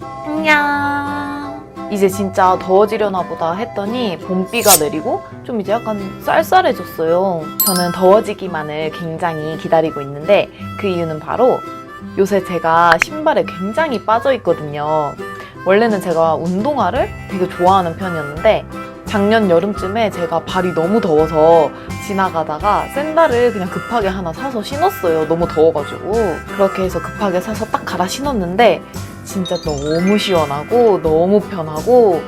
안녕. 이제 진짜 더워지려나 보다 했더니 봄비가 내리고 좀 이제 약간 쌀쌀해졌어요. 저는 더워지기만을 굉장히 기다리고 있는데 그 이유는 바로 요새 제가 신발에 굉장히 빠져 있거든요. 원래는 제가 운동화를 되게 좋아하는 편이었는데 작년 여름쯤에 제가 발이 너무 더워서 지나가다가 샌들을 그냥 급하게 하나 사서 신었어요. 너무 더워가지고. 그렇게 해서 급하게 사서 딱 갈아 신었는데 진짜 너무 시원하고 너무 편하고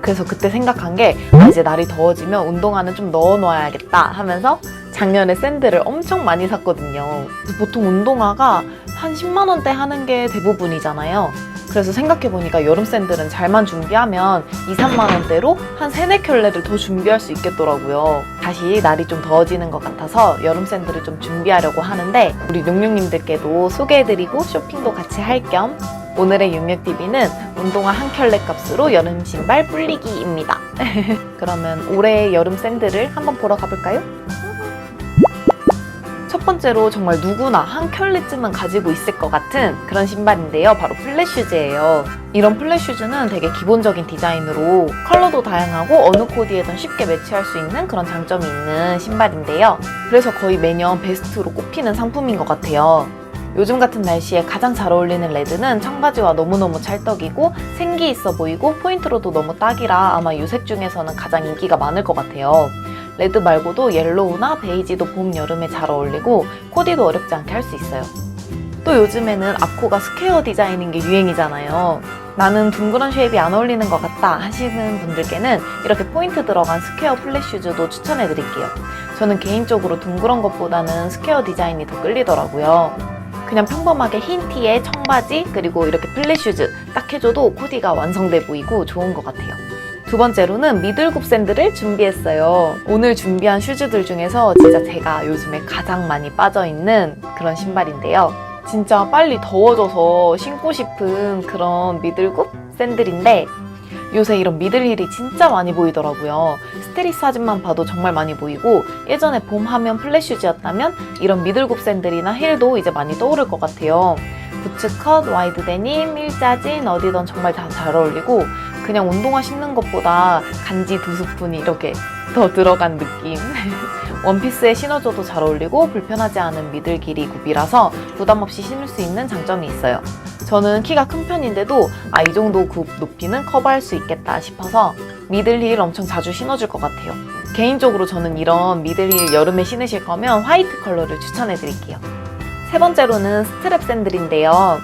그래서 그때 생각한 게 아, 이제 날이 더워지면 운동화는 좀 넣어놔야겠다 하면서 작년에 샌들을 엄청 많이 샀거든요. 보통 운동화가 한 10만 원대 하는 게 대부분이잖아요. 그래서 생각해보니까 여름 샌들은 잘만 준비하면 2, 3만 원대로 한 3, 4켤레를 더 준비할 수 있겠더라고요. 다시 날이 좀 더워지는 것 같아서 여름 샌들을 좀 준비하려고 하는데 우리 용용님들께도 소개해드리고 쇼핑도 같이 할 겸 오늘의 육육TV는 운동화 한 켤레 값으로 여름 신발 불리기입니다. 그러면 올해의 여름 샌들을 한번 보러 가볼까요? 첫 번째로 정말 누구나 한 켤레쯤은 가지고 있을 것 같은 그런 신발인데요. 바로 플랫슈즈예요. 이런 플랫슈즈는 되게 기본적인 디자인으로 컬러도 다양하고 어느 코디에든 쉽게 매치할 수 있는 그런 장점이 있는 신발인데요. 그래서 거의 매년 베스트로 꼽히는 상품인 것 같아요. 요즘 같은 날씨에 가장 잘 어울리는 레드는 청바지와 너무너무 찰떡이고 생기 있어 보이고 포인트로도 너무 딱이라 아마 유색 중에서는 가장 인기가 많을 것 같아요. 레드 말고도 옐로우나 베이지도 봄, 여름에 잘 어울리고 코디도 어렵지 않게 할 수 있어요. 또 요즘에는 앞코가 스퀘어 디자인인 게 유행이잖아요. 나는 둥그런 쉐입이 안 어울리는 것 같다 하시는 분들께는 이렇게 포인트 들어간 스퀘어 플랫 슈즈도 추천해 드릴게요. 저는 개인적으로 둥그런 것보다는 스퀘어 디자인이 더 끌리더라고요. 그냥 평범하게 흰 티에 청바지 그리고 이렇게 플랫 슈즈 딱 해줘도 코디가 완성돼 보이고 좋은 것 같아요. 두 번째로는 미들굽 샌들을 준비했어요. 오늘 준비한 슈즈들 중에서 진짜 제가 요즘에 가장 많이 빠져있는 그런 신발인데요. 진짜 빨리 더워져서 신고 싶은 그런 미들굽 샌들인데 요새 이런 미들힐이 진짜 많이 보이더라고요. 스테리스 사진만 봐도 정말 많이 보이고 예전에 봄 하면 플랫슈즈였다면 이런 미들굽 샌들이나 힐도 이제 많이 떠오를 것 같아요. 부츠컷, 와이드 데님, 일자진 어디든 정말 다 잘 어울리고 그냥 운동화 신는 것보다 간지 두 스푼이 이렇게 더 들어간 느낌. 원피스에 신어줘도 잘 어울리고 불편하지 않은 미들 길이 굽이라서 부담 없이 신을 수 있는 장점이 있어요. 저는 키가 큰 편인데도 아 이 정도 굽 높이는 커버할 수 있겠다 싶어서 미들힐 엄청 자주 신어줄 것 같아요. 개인적으로 저는 이런 미들힐 여름에 신으실 거면 화이트 컬러를 추천해 드릴게요. 세 번째로는 스트랩 샌들인데요.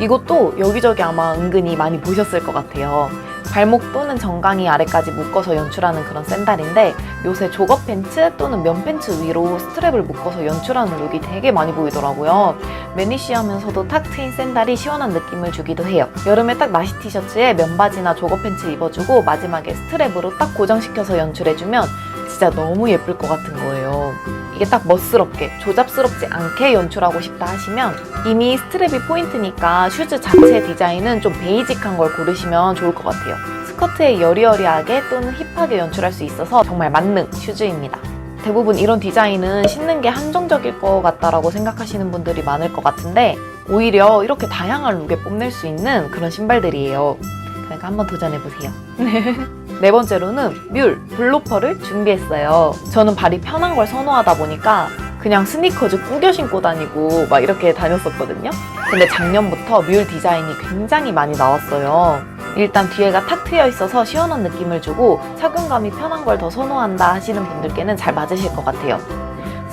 이것도 여기저기 아마 은근히 많이 보셨을 것 같아요. 발목 또는 정강이 아래까지 묶어서 연출하는 그런 샌들인데 요새 조거 팬츠 또는 면 팬츠 위로 스트랩을 묶어서 연출하는 룩이 되게 많이 보이더라고요. 매니쉬하면서도 탁 트인 샌들이 시원한 느낌을 주기도 해요. 여름에 딱 나시 티셔츠에 면바지나 조거 팬츠 입어주고 마지막에 스트랩으로 딱 고정시켜서 연출해주면 진짜 너무 예쁠 것 같은 거예요. 이게 딱 멋스럽게 조잡스럽지 않게 연출하고 싶다 하시면 이미 스트랩이 포인트니까 슈즈 자체 디자인은 좀 베이직한 걸 고르시면 좋을 것 같아요. 스커트에 여리여리하게 또는 힙하게 연출할 수 있어서 정말 만능 슈즈입니다. 대부분 이런 디자인은 신는 게 한정적일 것 같다라고 생각하시는 분들이 많을 것 같은데 오히려 이렇게 다양한 룩에 뽐낼 수 있는 그런 신발들이에요. 그러니까 한번 도전해보세요. 네 번째로는 뮬 블로퍼를 준비했어요. 저는 발이 편한 걸 선호하다 보니까 그냥 스니커즈 꾸겨 신고 다니고 막 이렇게 다녔었거든요. 근데 작년부터 뮬 디자인이 굉장히 많이 나왔어요. 일단 뒤에가 탁 트여 있어서 시원한 느낌을 주고 착용감이 편한 걸 더 선호한다 하시는 분들께는 잘 맞으실 것 같아요.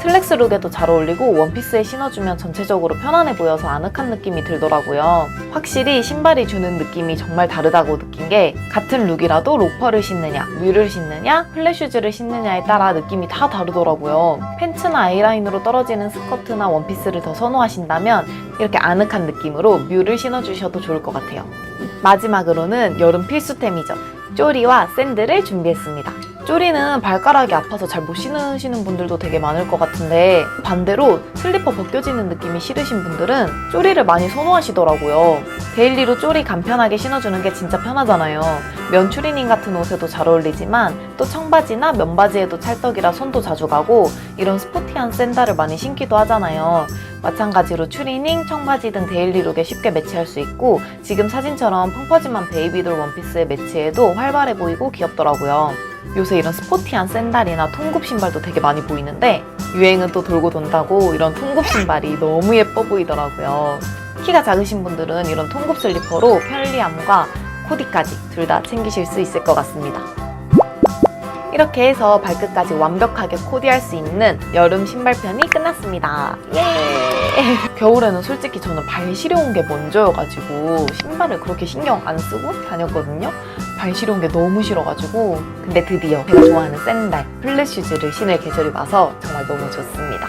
슬랙스 룩에도 잘 어울리고 원피스에 신어주면 전체적으로 편안해 보여서 아늑한 느낌이 들더라고요. 확실히 신발이 주는 느낌이 정말 다르다고 느낀 게 같은 룩이라도 로퍼를 신느냐, 뮤를 신느냐, 플랫슈즈를 신느냐에 따라 느낌이 다 다르더라고요. 팬츠나 아이라인으로 떨어지는 스커트나 원피스를 더 선호하신다면 이렇게 아늑한 느낌으로 뮤를 신어주셔도 좋을 것 같아요. 마지막으로는 여름 필수템이죠. 쪼리와 샌들을 준비했습니다. 쪼리는 발가락이 아파서 잘 못 신으시는 분들도 되게 많을 것 같은데 반대로 슬리퍼 벗겨지는 느낌이 싫으신 분들은 쪼리를 많이 선호하시더라고요. 데일리로 쪼리 간편하게 신어주는 게 진짜 편하잖아요. 면 추리닝 같은 옷에도 잘 어울리지만 또 청바지나 면바지에도 찰떡이라 손도 자주 가고 이런 스포티한 샌들을 많이 신기도 하잖아요. 마찬가지로 추리닝, 청바지 등 데일리룩에 쉽게 매치할 수 있고 지금 사진처럼 펑퍼짐한 베이비돌 원피스에 매치해도 활발해 보이고 귀엽더라고요. 요새 이런 스포티한 샌달이나 통굽 신발도 되게 많이 보이는데 유행은 또 돌고 돈다고 이런 통굽 신발이 너무 예뻐 보이더라고요. 키가 작으신 분들은 이런 통굽 슬리퍼로 편리함과 코디까지 둘 다 챙기실 수 있을 것 같습니다. 이렇게 해서 발끝까지 완벽하게 코디할 수 있는 여름 신발편이 끝났습니다. 예! 겨울에는 솔직히 저는 발 시려운 게 먼저여가지고 신발을 그렇게 신경 안 쓰고 다녔거든요. 발 시려운 게 너무 싫어가지고 근데 드디어 제가 좋아하는 샌들, 플랫 슈즈를 신을 계절이 와서 정말 너무 좋습니다.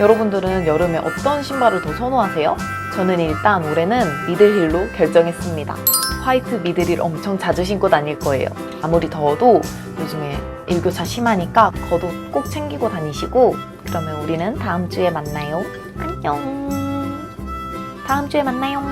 여러분들은 여름에 어떤 신발을 더 선호하세요? 저는 일단 올해는 미들힐로 결정했습니다. 화이트 미들힐 엄청 자주 신고 다닐 거예요. 아무리 더워도 요즘에 일교차 심하니까 겉옷 꼭 챙기고 다니시고 그러면 우리는 다음 주에 만나요. 안녕. 다음 주에 만나요.